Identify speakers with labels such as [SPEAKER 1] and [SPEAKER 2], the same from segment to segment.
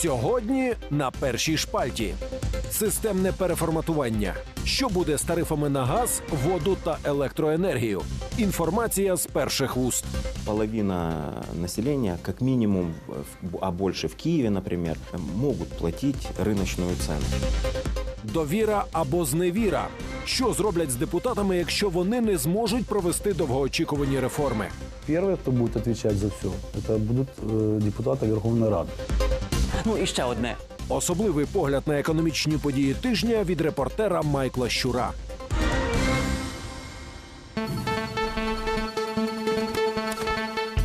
[SPEAKER 1] Сьогодні на першій шпальті системне переформатування. Що буде з тарифами на газ, воду та електроенергію? Інформація з перших вуст.
[SPEAKER 2] Половина населения, как минимум, в- а больше в Киеве, например, могут платить рыночную цену.
[SPEAKER 1] Довіра або зневіра. Що зроблять з депутатами, якщо вони не зможуть провести довгоочікувані реформи?
[SPEAKER 3] Первые, кто будет отвечать за все, это будут э, депутаты Верховной Рады.
[SPEAKER 4] Ну і ще одне.
[SPEAKER 1] Особливий погляд на економічні події тижня від репортера Майкла Щура.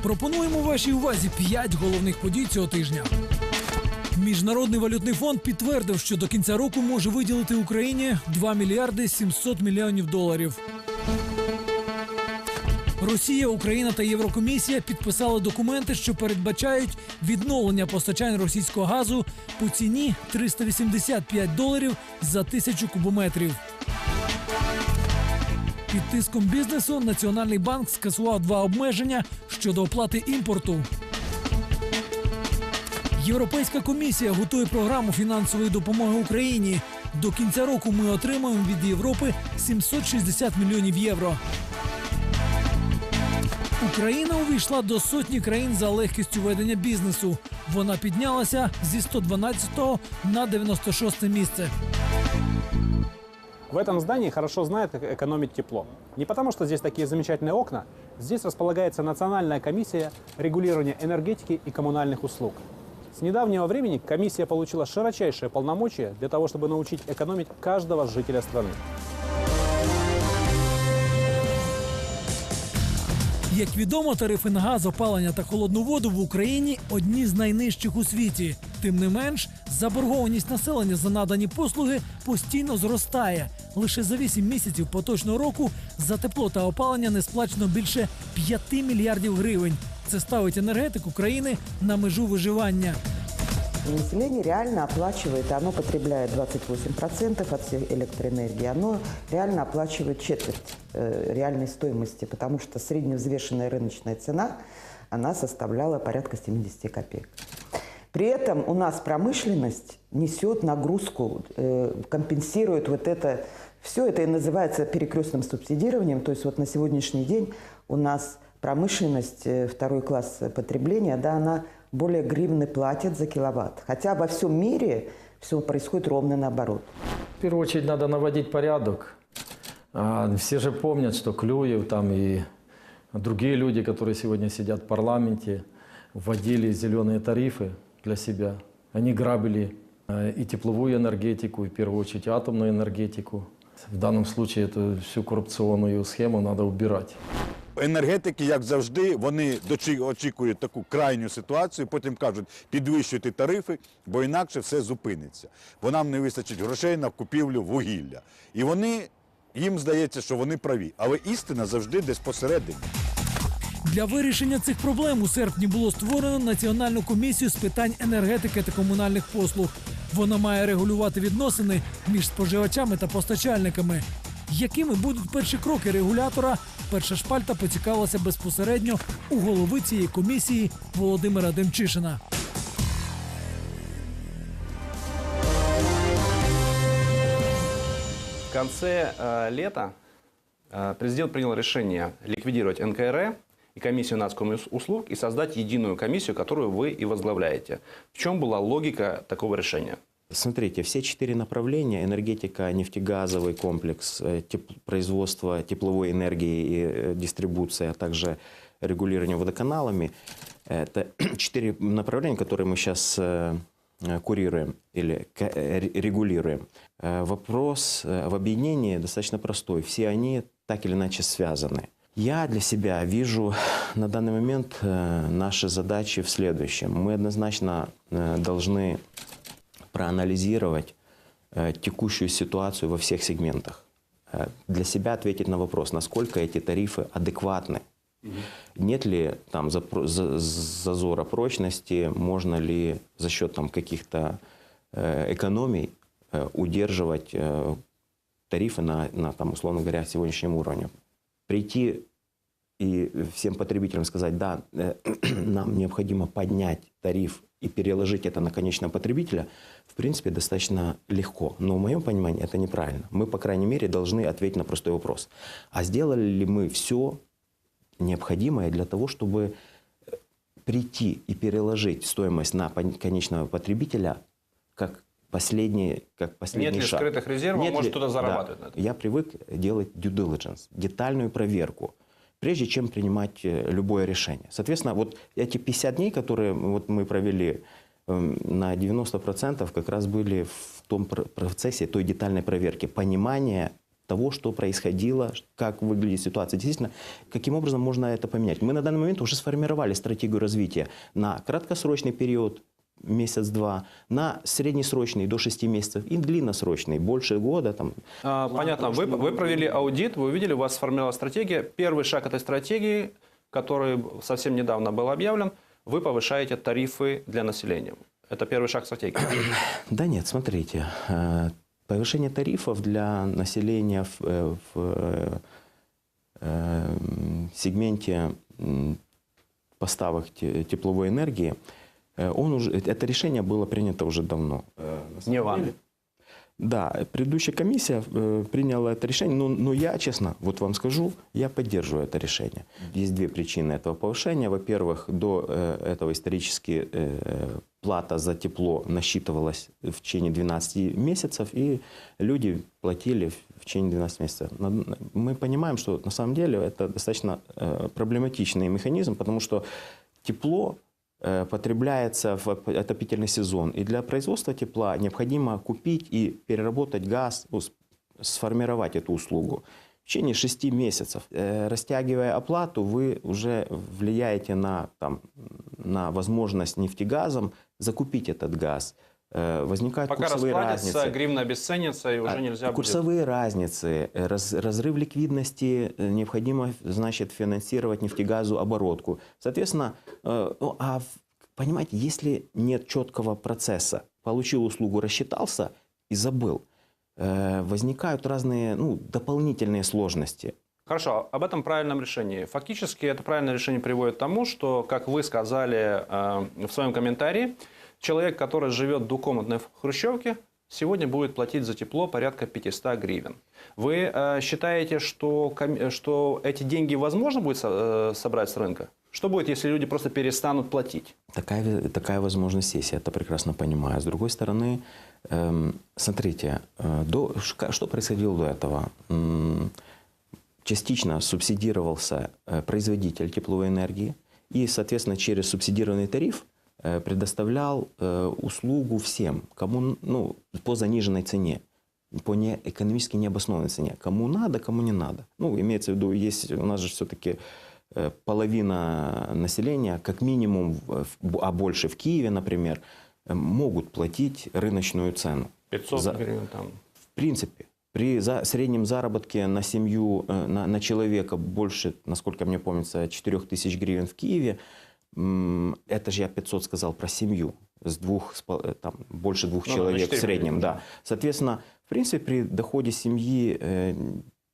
[SPEAKER 5] Пропонуємо вашій увазі п'ять головних подій цього тижня. Міжнародний валютний фонд підтвердив, що до кінця року може виділити Україні 2 мільярди 700 мільйонів доларів. Росія, Україна та Єврокомісія підписали документи, що передбачають відновлення постачань російського газу по ціні 385 доларів за тисячу кубометрів. Під тиском бізнесу Національний банк скасував два обмеження щодо оплати імпорту. Європейська комісія готує програму фінансової допомоги Україні. До кінця року ми отримаємо від Європи 760 мільйонів євро. Україна увійшла до сотні країн за легкістю ведення бізнесу. Вона піднялася зі 112 на 96 місце.
[SPEAKER 6] В этом здании хорошо знают как экономить тепло. Не потому, что здесь такие замечательные окна. Здесь располагается Национальная комиссия регулирования энергетики и коммунальных услуг. С недавнего времени комиссия получила широчайшие полномочия для того, чтобы научить экономить каждого жителя страны.
[SPEAKER 5] Як відомо, тарифи на газ, опалення та холодну воду в Україні одні з найнижчих у світі. Тим не менш, заборгованість населення за надані послуги постійно зростає. Лише за 8 місяців поточного року за тепло та опалення не сплачено більше 5 мільярдів гривень. Це ставить енергетику країни на межу виживання.
[SPEAKER 7] Население реально оплачивает, оно потребляет 28% от всей электроэнергии, оно реально оплачивает четверть э, реальной стоимости, потому что средневзвешенная рыночная цена, она составляла порядка 70 копеек. При этом у нас промышленность несет нагрузку, э, компенсирует вот это, все это и называется перекрестным субсидированием, то есть вот на сегодняшний день у нас промышленность, э, второй класс потребления, да, она более гривны платит за киловатт. Хотя во всем мире все происходит ровно наоборот.
[SPEAKER 8] В первую очередь надо наводить порядок. А, Все же помнят, что Клюев там и другие люди, которые сегодня сидят в парламенте, вводили зеленые тарифы для себя. Они грабили э, и тепловую энергетику, и в первую очередь атомную энергетику. В данном случае эту всю коррупционную схему надо убирать.
[SPEAKER 9] Енергетики, як завжди, вони очікують таку крайню ситуацію, потім кажуть, підвищуйте тарифи, бо інакше все зупиниться. Бо нам не вистачить грошей на купівлю вугілля. І вони, їм здається, що вони праві. Але істина завжди десь посередині.
[SPEAKER 5] Для вирішення цих проблем у серпні було створено Національну комісію з питань енергетики та комунальних послуг. Вона має регулювати відносини між споживачами та постачальниками Якими будуть перші кроки регулятора? Перша шпальта поцікавилася безпосередньо у голови цієї комісії Володимира Демчишина.
[SPEAKER 10] В конце э, лета э, президент принял решение ликвидировать НКРЭ и комиссию нацкомуслуг и создать единую комиссию, которую вы и возглавляете. В чем была логика такого решения?
[SPEAKER 2] Смотрите, все четыре направления – энергетика, нефтегазовый комплекс, э, теп- производство тепловой энергии и э, дистрибуция, а также регулирование водоканалами – это четыре направления, которые мы сейчас курируем или э, регулируем. Э, Вопрос э, в объединении достаточно простой. Все они так или иначе связаны. Я для себя вижу на данный момент э, наши задачи в следующем. Мы однозначно э, должны проанализировать э, текущую ситуацию во всех сегментах. Э, для себя ответить на вопрос, насколько эти тарифы адекватны. Нет ли там зазора прочности, можно ли за счет там, каких-то э, экономий удерживать тарифы на, на там, условно говоря, сегодняшнем уровне. Прийти и всем потребителям сказать, да, нам необходимо поднять тариф и переложить это на конечного потребителя, в принципе, достаточно легко. Но в моем понимании это неправильно. Мы, по крайней мере, должны ответить на простой вопрос. А сделали ли мы все необходимое для того, чтобы э, прийти и переложить стоимость на конечного потребителя как последний, как последний
[SPEAKER 10] Нет ли
[SPEAKER 2] шаг?
[SPEAKER 10] скрытых резервов,
[SPEAKER 2] Нет
[SPEAKER 10] может
[SPEAKER 2] ли-
[SPEAKER 10] кто-то
[SPEAKER 2] да.
[SPEAKER 10] зарабатывает на этом?
[SPEAKER 2] Я привык делать due diligence, детальную проверку, прежде чем принимать э, любое решение. Соответственно, вот эти 50 дней, которые вот мы провели, эм, на 90% как раз были в том пр- процессе той детальной проверки, понимания того, что происходило, как выглядит ситуация. Действительно, каким образом можно это поменять. Мы на данный момент уже сформировали стратегию развития на краткосрочный период, месяц-два, на среднесрочный до 6 месяцев и длинносрочный, больше года. Там,
[SPEAKER 10] А, понятно. Вы, вы провели аудит, вы увидели, у вас сформировалась стратегия. Первый шаг этой стратегии, который совсем недавно был объявлен, вы повышаете тарифы для населения. Это первый шаг стратегии.
[SPEAKER 2] Да нет, смотрите, э, повышение тарифов для населения в, э, в, э, э, сегменте поставок те- тепловой энергии, он уже, это решение было принято уже давно. Э,
[SPEAKER 10] Не вами.
[SPEAKER 2] Да, предыдущая комиссия э, приняла это решение, но, но я, честно, вот вам скажу, я поддерживаю это решение. Есть две причины этого повышения. Во-первых, до э, этого исторически э, плата за тепло насчитывалась в течение 12 месяцев, и люди платили в течение 12 месяцев. Мы понимаем, что на самом деле это достаточно э, проблематичный механизм, потому что тепло э, потребляется в оп- отопительный сезон. И для производства тепла необходимо купить и переработать газ, ну, сформировать эту услугу. В течение 6 месяцев, Э, растягивая оплату, вы уже влияете на, там, на возможность нефтегазом закупить этот газ. Э, Возникают
[SPEAKER 10] Пока
[SPEAKER 2] курсовые разницы.
[SPEAKER 10] гривна обесценится, и уже
[SPEAKER 2] А,
[SPEAKER 10] нельзя будет...
[SPEAKER 2] Курсовые разницы, э, раз- разрыв ликвидности, э, необходимо, значит, финансировать нефтегазу оборотку. Соответственно, э, ну, а понимаете, если нет четкого процесса, получил услугу, рассчитался и забыл, возникают разные ну, дополнительные сложности.
[SPEAKER 10] Хорошо, об этом правильном решении. Фактически это правильное решение приводит к тому, что, как вы сказали э, в своем комментарии, человек, который живет в двухкомнатной хрущевке, сегодня будет платить за тепло порядка 500 гривен. Вы э, считаете, что, ком- что эти деньги возможно будет э, собрать с рынка? Что будет, если люди просто перестанут платить?
[SPEAKER 2] Такая, такая возможность есть, я это прекрасно понимаю. С другой стороны, эм, смотрите, э, до, что происходило до этого? М, Частично субсидировался э, производитель тепловой энергии и, соответственно, через субсидированный тариф э, предоставлял э, услугу всем, кому, ну, по заниженной цене по не, экономически необоснованной цене. Кому надо, кому не надо. Ну, имеется в виду, есть у нас же все-таки э, половина населения, как минимум, а больше в Киеве, например, э, могут платить рыночную цену.
[SPEAKER 10] 500
[SPEAKER 2] За-
[SPEAKER 10] гривен там.
[SPEAKER 2] В принципе, при за, среднем заработке на семью, э, на, на человека больше, насколько мне помнится, 4 тысяч гривен в Киеве, это же я 500 сказал про семью, с двух, э, там, больше двух
[SPEAKER 10] Ну
[SPEAKER 2] человек в
[SPEAKER 10] 4
[SPEAKER 2] среднем, да. Соответственно, в принципе, при доходе семьи э,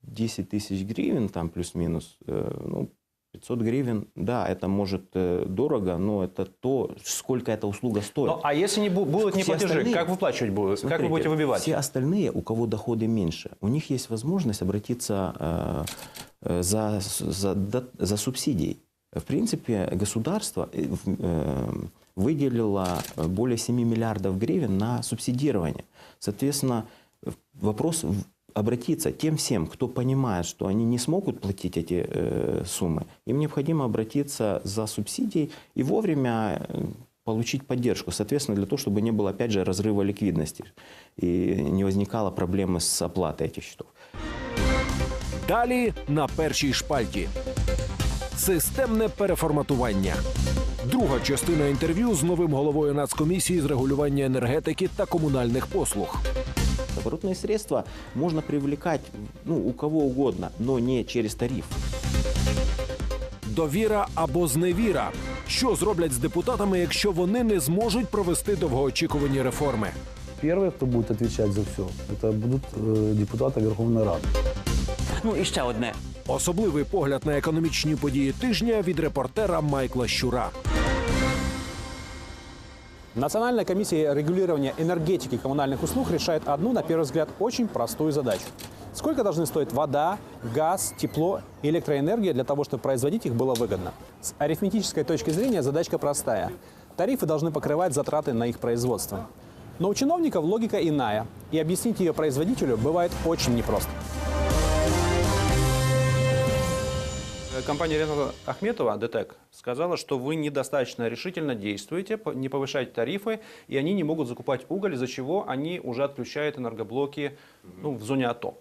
[SPEAKER 2] 10 тысяч гривен, там плюс-минус, э, ну, 500 гривен, да, это может э, дорого, но это то, сколько эта услуга стоит.
[SPEAKER 10] Ну, а если не бу- будут неплатежи,
[SPEAKER 2] остальные-
[SPEAKER 10] как выплачивать будут? как вы
[SPEAKER 2] Смотрите,
[SPEAKER 10] будете выбивать?
[SPEAKER 2] Все остальные, у кого доходы меньше, у них есть возможность обратиться э, э, за, за, до- за субсидией. В принципе, государство э, в- э, выделило более 7 миллиардов гривен на субсидирование. Соответственно, в- вопрос в- обратиться тем всем, кто понимает, что они не смогут платить эти э, суммы, им необходимо обратиться за субсидией и вовремя э, получить поддержку, соответственно, для того, чтобы не было, опять же, разрыва ликвидности и не возникало проблемы с оплатой этих счетов.
[SPEAKER 1] Далі на першій шпальті. Системне переформатування. Друга частина інтерв'ю з новим головою Нацкомісії з регулювання енергетики та комунальних послуг.
[SPEAKER 2] Оборотные средства можно привлекать ну, у кого угодно, но не через тариф.
[SPEAKER 1] Довіра або зневіра. Що зроблять з депутатами, якщо вони не зможуть провести довгоочікувані реформи?
[SPEAKER 3] Первые, кто будет отвечать за все, это будут э, депутаты Верховной Рады.
[SPEAKER 4] Ну і ще одне.
[SPEAKER 1] Особливий погляд на економічні події тижня від репортера Майкла Щура.
[SPEAKER 6] Национальная комиссия регулирования энергетики и коммунальных услуг решает одну, на первый взгляд, очень простую задачу. Сколько должны стоить вода, газ, тепло и электроэнергия для того, чтобы производить их было выгодно? С арифметической точки зрения задачка простая. Тарифы должны покрывать затраты на их производство. Но у чиновников логика иная, и объяснить ее производителю бывает очень непросто.
[SPEAKER 10] Компания Рената Ахметова, ДТЭК, сказала, что вы недостаточно решительно действуете, не повышаете тарифы, и они не могут закупать уголь, из-за чего они уже отключают энергоблоки ну, в зоне АТО.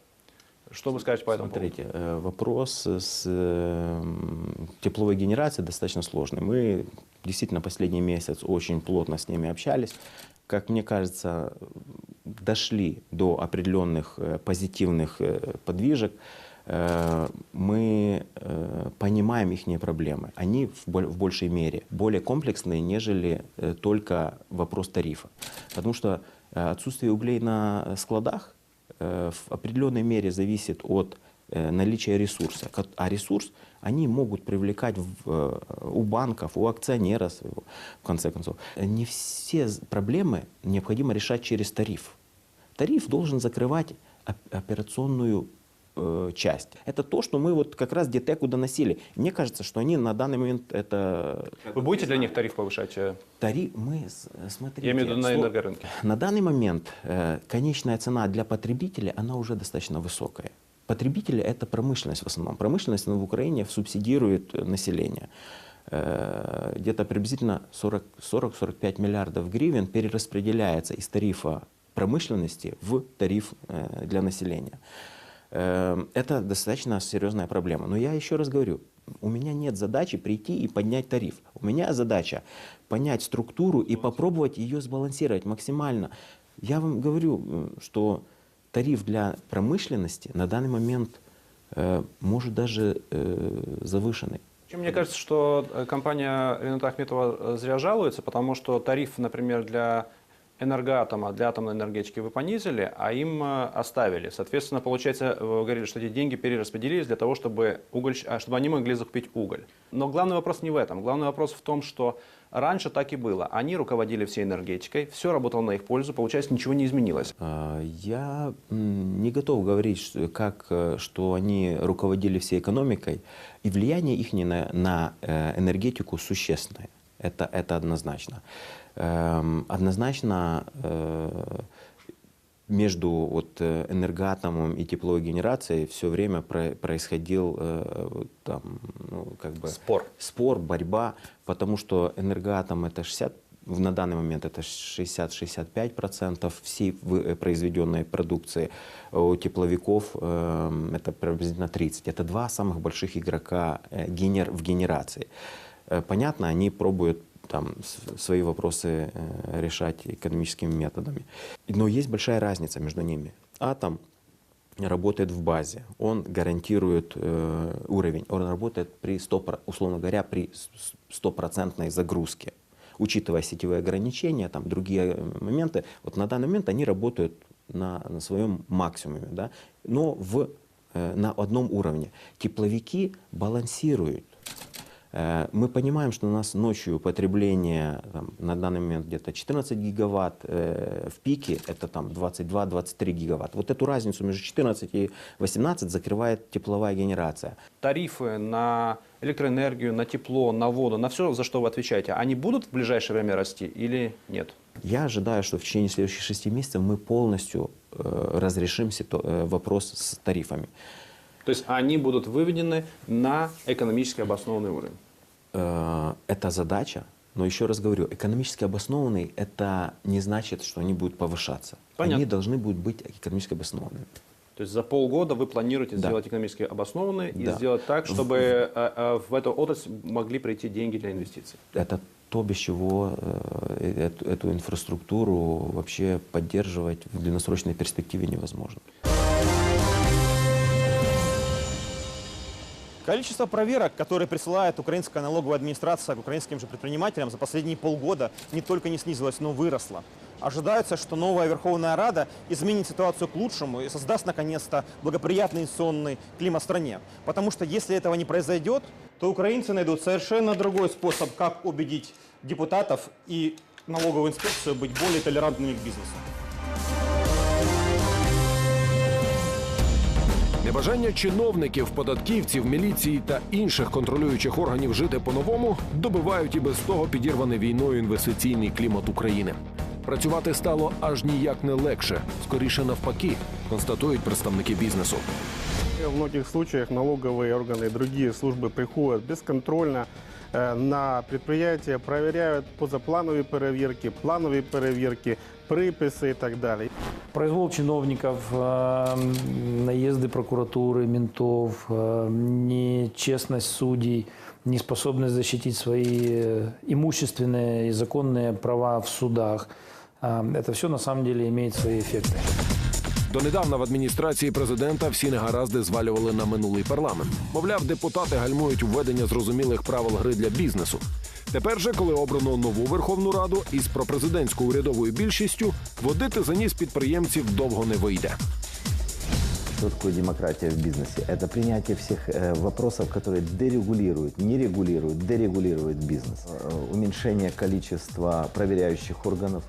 [SPEAKER 10] Что вы скажете по этому поводу?
[SPEAKER 2] Смотрите, э, вопрос с э, тепловой генерацией достаточно сложный. Мы действительно последний месяц очень плотно с ними общались. Как мне кажется, дошли до определенных э, позитивных подвижек. Э, Мы э, понимаем их проблемы. Они в боль- в большей мере более комплексные, нежели э, только вопрос тарифа. Потому что отсутствие углей на складах в определенной мере зависит от наличия ресурса. А ресурс они могут привлекать в, у банков, у акционера своего, в конце концов. Не все проблемы необходимо решать через тариф. Тариф должен закрывать оп- операционную э, часть. Это то, что мы вот как раз Детеку доносили. Мне кажется, что они на данный момент это
[SPEAKER 10] Вы будете для них тариф повышать? э,
[SPEAKER 2] тариф. Мы смотрите.
[SPEAKER 10] Я имею в виду на энергорынке.
[SPEAKER 2] на данный момент э, конечная цена для потребителя, она уже достаточно высокая. Потребители – это промышленность в основном. Промышленность в Украине субсидирует население. Где-то приблизительно 40 40-45 миллиардов гривен перераспределяется из тарифа промышленности в тариф для населения. Э, Это достаточно серьезная проблема. Но я еще раз говорю, у меня нет задачи прийти и поднять тариф. У меня задача понять структуру и попробовать ее сбалансировать максимально. Я вам говорю, м, что тариф для промышленности на данный момент э, может даже э, завышенный.
[SPEAKER 10] Мне кажется, что э, компания Рената Ахметова э, зря жалуется, потому что тариф, например, для энергоатома, для атомной энергетики вы понизили, а им э, оставили. Соответственно, получается, вы говорили, что эти деньги перераспределились для того, чтобы, уголь, а, чтобы они могли закупить уголь. Но главный вопрос не в этом. Главный вопрос в том, что раньше так и было. Они руководили всей энергетикой, все работало на их пользу, получается, ничего не изменилось.
[SPEAKER 2] А, Я не готов говорить, как, э, что они руководили всей экономикой, и влияние их на, на э, энергетику существенное. Это, это однозначно. Эм, Однозначно э, между вот, э, энергоатомом и тепловой генерацией все время про- происходил э, там, ну, как бы
[SPEAKER 10] Спор.
[SPEAKER 2] спор, борьба, потому что энергоатом это 60, в- на данный момент это 60-65% всей э, произведенной продукции. У тепловиков э, это приблизительно 30. Это два самых больших игрока э, в генерации. Э, Понятно, они пробуют там свои вопросы э, решать экономическими методами. Но есть большая разница между ними. Атом работает в базе, он гарантирует э, уровень, он работает при 100, про- условно говоря, при стопроцентной загрузке. Учитывая сетевые ограничения, там другие э, моменты, вот на данный момент они работают на, на своем максимуме, да, но в, э, на одном уровне. Тепловики балансируют. Э, Мы понимаем, что у нас ночью потребление там, на данный момент где-то 14 гигаватт, э, в пике это там 22-23 гигаватт. Вот эту разницу между 14 и 18 закрывает тепловая генерация.
[SPEAKER 10] Тарифы на электроэнергию, на тепло, на воду, на все, за что вы отвечаете, они будут в ближайшее время расти или нет?
[SPEAKER 2] Я ожидаю, что в течение следующих 6 месяцев мы полностью э, разрешим ситу- э, вопрос с тарифами.
[SPEAKER 10] То есть они будут выведены на экономически обоснованный уровень.
[SPEAKER 2] Э, Это задача, но еще раз говорю, экономически обоснованный это не значит, что они будут повышаться.
[SPEAKER 10] Понятно.
[SPEAKER 2] Они должны будут быть экономически обоснованными.
[SPEAKER 10] То есть за полгода вы планируете
[SPEAKER 2] Да.
[SPEAKER 10] сделать экономически обоснованный и
[SPEAKER 2] Да.
[SPEAKER 10] сделать так, чтобы э, э, в эту отрасль могли прийти деньги для инвестиций.
[SPEAKER 2] Это то, без чего эту, эту инфраструктуру вообще поддерживать в долгосрочной перспективе невозможно.
[SPEAKER 11] Количество проверок, которые присылает украинская налоговая администрация к украинским же предпринимателям за последние полгода не только не снизилось, но выросло. ожидается, что новая Верховная Рада изменит ситуацию к лучшему и создаст наконец-то благоприятный инвестиционный климат в стране. Потому что если этого не произойдет, то украинцы найдут совершенно другой способ, как убедить депутатов и налоговую инспекцию быть более толерантными к бизнесу.
[SPEAKER 1] Небажання чиновників, податківців, міліції та інших контролюючих органів жити по-новому добивають і без того підірваний війною інвестиційний клімат України. Працювати стало аж ніяк не легше, скоріше навпаки, констатують представники бізнесу.
[SPEAKER 12] В многих случаях налоговые органы и другие службы приходят бесконтрольно э, на предприятия, проверяют позаплановые проверки, плановые проверки, Приписи и так далее.
[SPEAKER 3] Произвол чиновников, э, наезды прокуратуры, ментов, э, нечестность судей, неспособность защитить свои э, имущественные и законные права в судах. Это все на самом деле имеет свои эффекты.
[SPEAKER 1] Донедавна в адміністрації президента всі негаразди звалювали на минулий парламент. Мовляв, депутати гальмують введення зрозумілих правил гри для бізнесу. Тепер же, коли обрано нову Верховну Раду із пропрезидентською урядовою більшістю, водити за ніс підприємців довго не вийде.
[SPEAKER 13] Что такое демократия в бизнесе? Это принятие всех э, вопросов, которые дерегулируют, не регулируют, дерегулируют бизнес. Э, уменьшение количества проверяющих органов.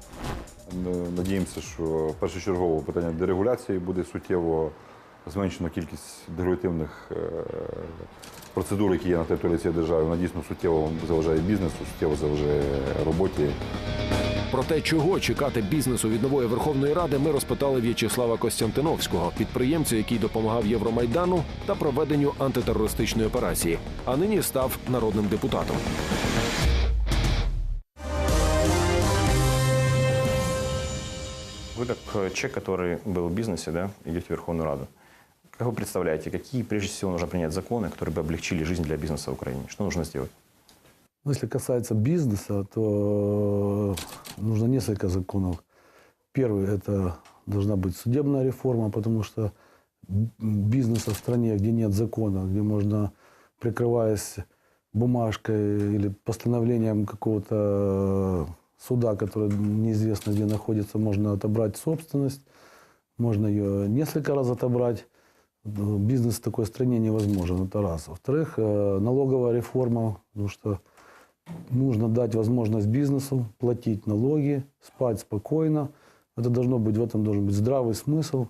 [SPEAKER 9] Надіємося, що першочергово питання дерегуляції буде суттєво зменшено кількість дерегулятивних е, процедур, які є на території цієї держави. Вона дійсно суттєво заважає бізнесу, суттєво заважає роботі.
[SPEAKER 1] Про те, чого чекати бізнесу від нової Верховної Ради, ми розпитали В'ячеслава Костянтиновського, підприємця, який допомагав Євромайдану та проведенню антитерористичної операції, а нині став народним депутатом.
[SPEAKER 14] Вы как э, человек, который был в бизнесе, да, идете в Верховную Раду. Как вы представляете, какие прежде всего нужно принять законы, которые бы облегчили жизнь для бизнеса в Украине? Что нужно сделать?
[SPEAKER 3] Ну, если касается бизнеса, то нужно несколько законов. Первый – это должна быть судебная реформа, потому что бизнеса в стране, где нет закона, где можно, прикрываясь бумажкой или постановлением какого-то суда, который неизвестно где находится, можно отобрать собственность, можно ее несколько раз отобрать. Бизнес в такой стране невозможен, это раз. Во-вторых, э, налоговая реформа, потому что нужно дать возможность бизнесу платить налоги, спать спокойно. Это должно быть, в этом должен быть здравый смысл.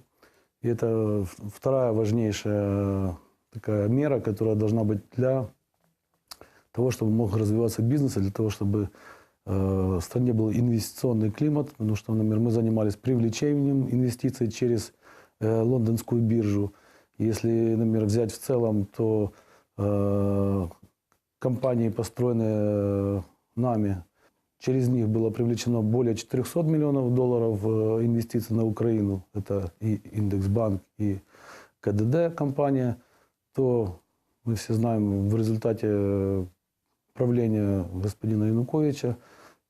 [SPEAKER 3] И это вторая важнейшая такая мера, которая должна быть для того, чтобы мог развиваться бизнес, для того, чтобы в стране был инвестиционный климат, потому что, например, мы занимались привлечением инвестиций через э, лондонскую биржу. Если, например, взять в целом, то э, компании, построенные э, нами, через них было привлечено более 400 миллионов долларов э, инвестиций на Украину. Это и Индексбанк, и КДД компания. То мы все знаем, в результате э, правления господина Януковича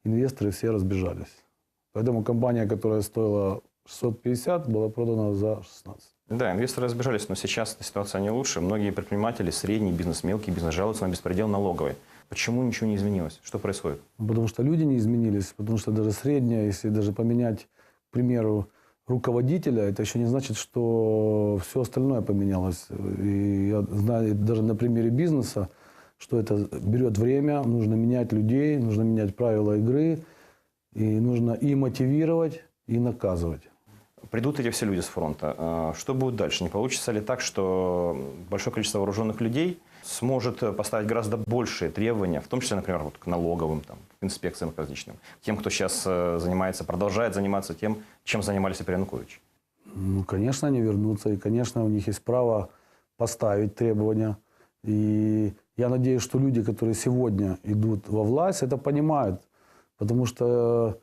[SPEAKER 3] инвесторы все разбежались. Поэтому компания, которая стоила 650, была продана за 16.
[SPEAKER 14] Да, инвесторы разбежались, но сейчас ситуация не лучше. Многие предприниматели, средний бизнес, мелкий бизнес жалуются на беспредел налоговой. Почему ничего не изменилось? Что происходит?
[SPEAKER 3] Потому что люди не изменились, потому что даже средняя, если даже поменять, к примеру, руководителя, это еще не значит, что все остальное поменялось. И я знаю даже на примере бизнеса, что это берет время, нужно менять людей, нужно менять правила игры, и нужно и мотивировать, и наказывать.
[SPEAKER 14] Придут эти все люди с фронта. А Что будет дальше? Не получится ли так, что большое количество вооруженных людей сможет поставить гораздо большие требования, в том числе, например, вот к налоговым, там, к инспекциям к различным, к тем, кто сейчас э, занимается, продолжает заниматься тем, чем занимались при Януковиче?
[SPEAKER 3] Ну, конечно, они вернутся, и, конечно, у них есть право поставить требования. И я надеюсь, что люди, которые сегодня идут во власть, это понимают. Потому что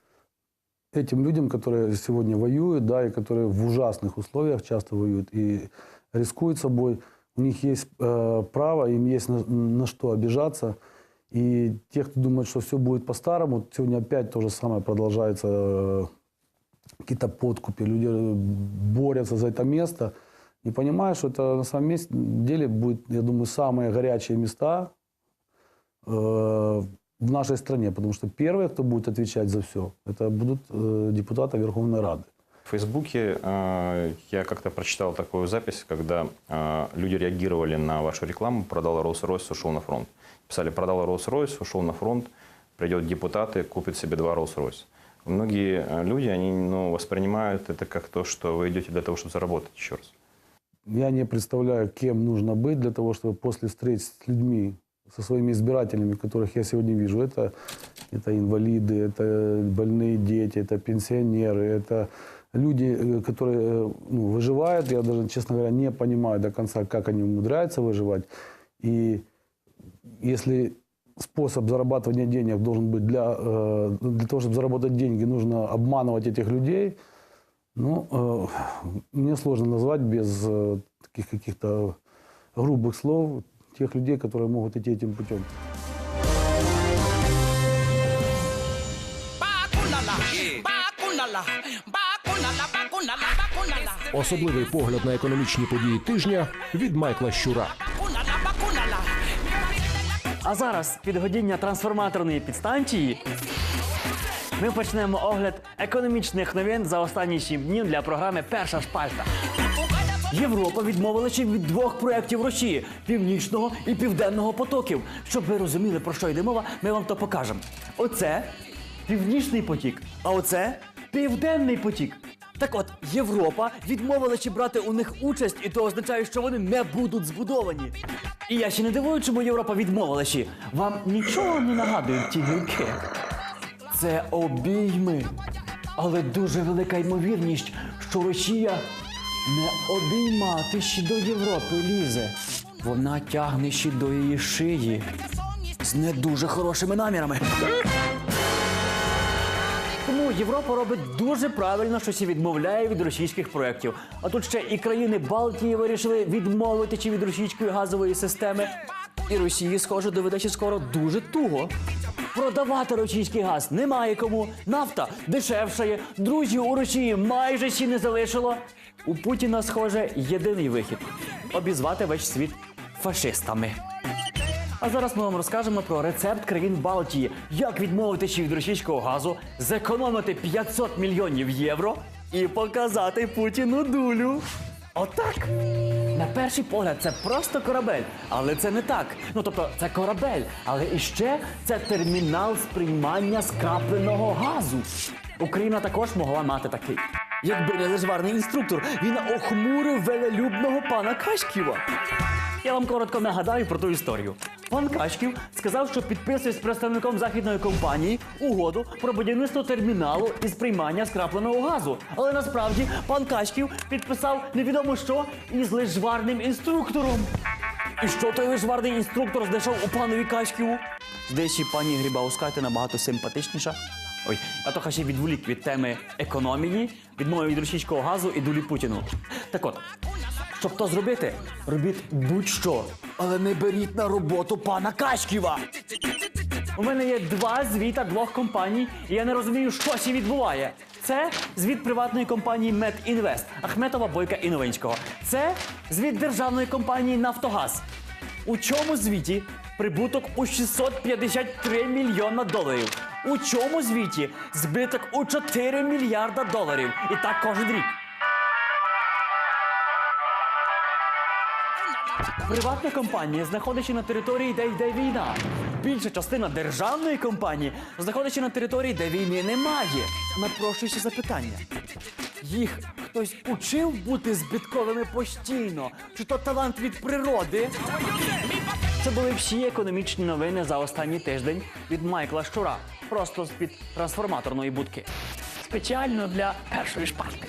[SPEAKER 3] этим людям, которые сегодня воюют, да, и которые в ужасных условиях часто воюют и рискуют собой, у них есть э, право, им есть на, на что обижаться. И те, кто думает, что все будет по-старому, сегодня опять то же самое продолжается, э, какие-то подкупи, люди э, борются за это место, не понимая, что это на самом деле будет, я думаю, самые горячие места э, в нашей стране, потому что первые, кто будет отвечать за все, это будут э, депутаты Верховной Рады.
[SPEAKER 14] В Фейсбуке э, я как-то прочитал такую запись, когда э, люди реагировали на вашу рекламу «Продал Rolls-Royce, ушел на фронт». Писали «Продал Rolls-Royce, ушел на фронт, придет депутат и купит себе два Rolls-Royce». Многие э, люди, они ну, воспринимают это как то, что вы идете для того, чтобы заработать еще раз.
[SPEAKER 3] Я не представляю, кем нужно быть для того, чтобы после встреч с людьми, со своими избирателями, которых я сегодня вижу, это, это инвалиды, это больные дети, это пенсионеры, это люди, э, которые э, ну, выживают. Я даже, честно говоря, не понимаю до конца, как они умудряются выживать. И если способ зарабатывания денег должен быть для, э, для того, чтобы заработать деньги, нужно обманывать этих людей, ну, э, мне сложно назвать без э, таких каких-то грубых слов тех людей, которые могут идти этим путем.
[SPEAKER 1] Особливий погляд на економічні події тижня від Майкла Щура.
[SPEAKER 4] А зараз під годіння трансформаторної підстанції Ми почнемо огляд економічних новин за останні сім днів для програми Перша шпальта. Європа відмовила ще від двох проєктів Росії північного і південного потоків. Щоб ви розуміли, про що йде мова, ми вам то покажемо. Оце північний потік, а оце південний потік. Так от, Європа відмовила ще брати у них участь, і то означає, що вони не будуть збудовані. І я ще не дивую, чому Європа відмовила ще. Вам нічого не нагадують ті гілки? Це обійми. Але дуже велика ймовірність, що Росія не обіймати ще до Європи лізе. Вона тягне ще до її шиї з не дуже хорошими намірами. Тому Європа робить дуже правильно, що сі відмовляє від російських проєктів. А тут ще і країни Балтії вирішили відмовити чи від російської газової системи. І Росії, схоже, доведеться скоро дуже туго. Продавати російський газ немає кому. Нафта дешевшає. Друзів у Росії майже сі не залишило. У Путіна, схоже, єдиний вихід обізвати весь світ фашистами. А зараз ми вам розкажемо про рецепт країн Балтії, як відмовитися від російського газу, зекономити 500 мільйонів євро і показати Путіну дулю. Отак. На перший погляд, це просто корабель, але це не так. Ну тобто, це корабель, але іще це термінал сприймання скрапленого газу. Україна також могла мати такий. Якби не лежварний інструктор, він охмурив велелюбного пана Кашківа. Я вам коротко нагадаю про ту історію. Пан Качків сказав, що підписує з представником західної компанії угоду про будівництво терміналу із приймання скрапленого газу. Але насправді пан Качків підписав невідомо що із лижварним інструктором. І що той лижварний інструктор знайшов у панові Качківу? Здається, пані Грібаускайте набагато симпатичніша. Ой, а то хайше відволік від теми економії, відмови від російського газу і дулі Путіну. Так от, щоб то зробити, робіть будь-що, але не беріть на роботу пана Качківа. У мене є два звіта двох компаній, і я не розумію, що сі відбуває. Це звіт приватної компанії Медінвест Ахметова Бойка і Новинського. Це звіт державної компанії Нафтогаз. У чому звіті прибуток у 653 мільйона доларів? У чому звіті збиток у 4 мільярда доларів? І так кожен рік. Приватна компанія, знаходячи на території, де йде війна. Більша частина державної компанії, знаходячи на території, де війни немає. Напрошуючи запитання. Їх хтось учив бути збитковими постійно? Чи то талант від природи? Це були всі економічні новини за останній тиждень від Майкла Щура. Просто з-під трансформаторної будки. Спеціально для першої шпальти.